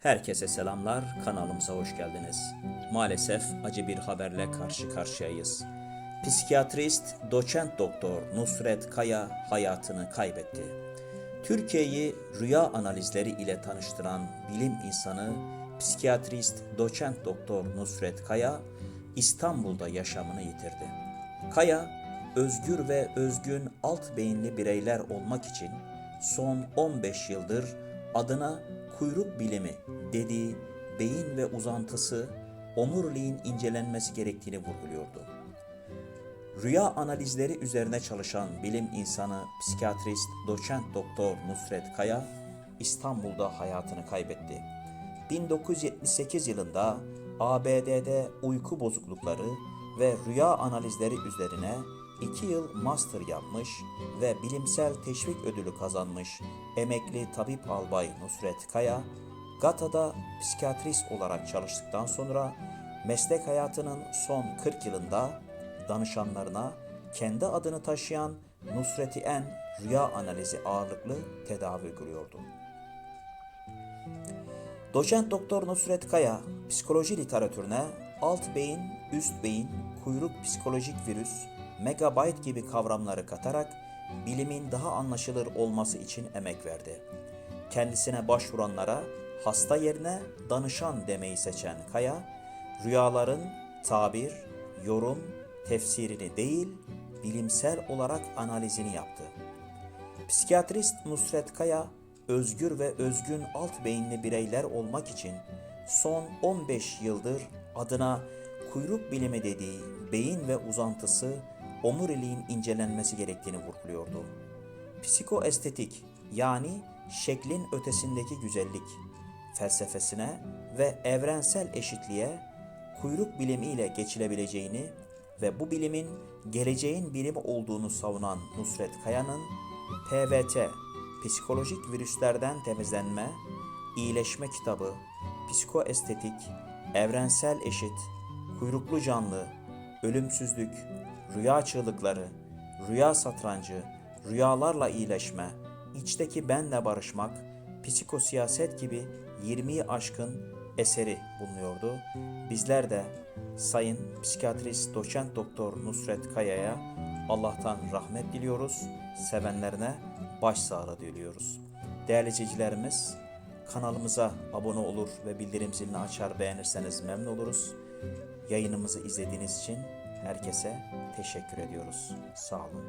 Herkese selamlar, kanalımıza hoş geldiniz. Maalesef acı bir haberle karşı karşıyayız. Psikiyatrist, doçent doktor Nusret Kaya hayatını kaybetti. Türkiye'yi rüya analizleri ile tanıştıran bilim insanı, psikiyatrist, doçent doktor Nusret Kaya, İstanbul'da yaşamını yitirdi. Kaya, özgür ve özgün alt beyinli bireyler olmak için son 15 yıldır adına kuyruk bilimi dediği beyin ve uzantısı omuriliğin incelenmesi gerektiğini vurguluyordu. Rüya analizleri üzerine çalışan bilim insanı psikiyatrist doçent doktor Nusret Kaya İstanbul'da hayatını kaybetti. 1978 yılında ABD'de uyku bozuklukları ve rüya analizleri üzerine 2 yıl master yapmış ve bilimsel teşvik ödülü kazanmış emekli tabip albay Nusret Kaya, GATA'da psikiyatrist olarak çalıştıktan sonra meslek hayatının son 40 yılında danışanlarına kendi adını taşıyan Nusreti En rüya analizi ağırlıklı tedavi uyguluyordu. Doçent Doktor Nusret Kaya, psikoloji literatürüne alt beyin, üst beyin, kuyruk psikolojik virüs, megabayt gibi kavramları katarak bilimin daha anlaşılır olması için emek verdi. Kendisine başvuranlara hasta yerine danışan demeyi seçen Kaya, rüyaların tabir, yorum, tefsirini değil, bilimsel olarak analizini yaptı. Psikiyatrist Nusret Kaya, özgür ve özgün alt beyinli bireyler olmak için son 15 yıldır adına kuyruk bilimi dediği beyin ve uzantısı omuriliğin incelenmesi gerektiğini vurguluyordu. Psikoestetik yani şeklin ötesindeki güzellik felsefesine ve evrensel eşitliğe kuyruk bilimiyle geçilebileceğini ve bu bilimin geleceğin bilimi olduğunu savunan Nusret Kaya'nın PVT, Psikolojik Virüslerden Temizlenme, İyileşme kitabı, Psikoestetik, Evrensel Eşit, Kuyruklu Canlı, Ölümsüzlük, Rüya Çığlıkları, Rüya Satrancı, Rüyalarla İyileşme, İçteki Benle Barışmak, Psikosiyaset gibi 20'yi aşkın eseri bulunuyordu. Bizler de Sayın Psikiyatrist Doçent Doktor Nusret Kaya'ya Allah'tan rahmet diliyoruz. Sevenlerine başsağlığı diliyoruz. Değerli izleyicilerimiz, kanalımıza abone olur ve bildirim zilini açar beğenirseniz memnun oluruz. Yayınımızı izlediğiniz için herkese teşekkür ediyoruz. Sağ olun.